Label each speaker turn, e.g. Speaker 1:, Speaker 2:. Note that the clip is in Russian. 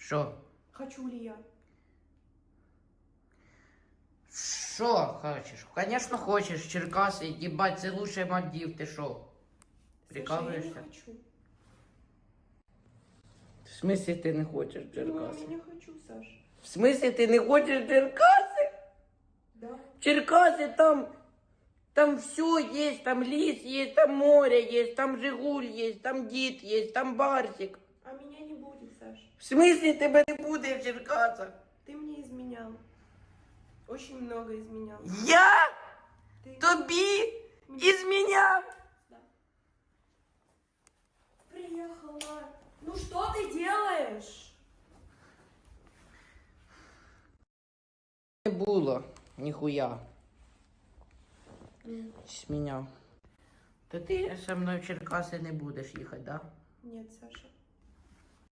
Speaker 1: Що?
Speaker 2: Хочу ли я?
Speaker 1: Що хочеш? Звісно, хочеш. Черкаси, їбать, це лучше Мальдів, ти що?
Speaker 2: Саша, я
Speaker 1: Прикалуєшся?
Speaker 2: не хочу.
Speaker 1: В смислі ти не хочеш
Speaker 2: Ну, я
Speaker 1: Черкаси?
Speaker 2: не хочу, Саш.
Speaker 1: В смислі ти не хочеш Черкаси?
Speaker 2: Да.
Speaker 1: Черкаси там, там все є, там ліс є, там море є, там Жигуль є, там дід є, там Барсик.
Speaker 2: А меня не будет, Саш.
Speaker 1: В смислі тебе не буде в Черкасах?
Speaker 2: Ты мне изменял. Очень много изменял.
Speaker 1: Я
Speaker 2: Ты...
Speaker 1: тобі
Speaker 2: Мне-
Speaker 1: ізміняв?
Speaker 2: Да. Приехала. Ну что ты делаешь?
Speaker 1: Не було, ніхуя. Зміняв. То ти зі мною в Черкаси не будеш їхати, да?
Speaker 2: Нет, Саша.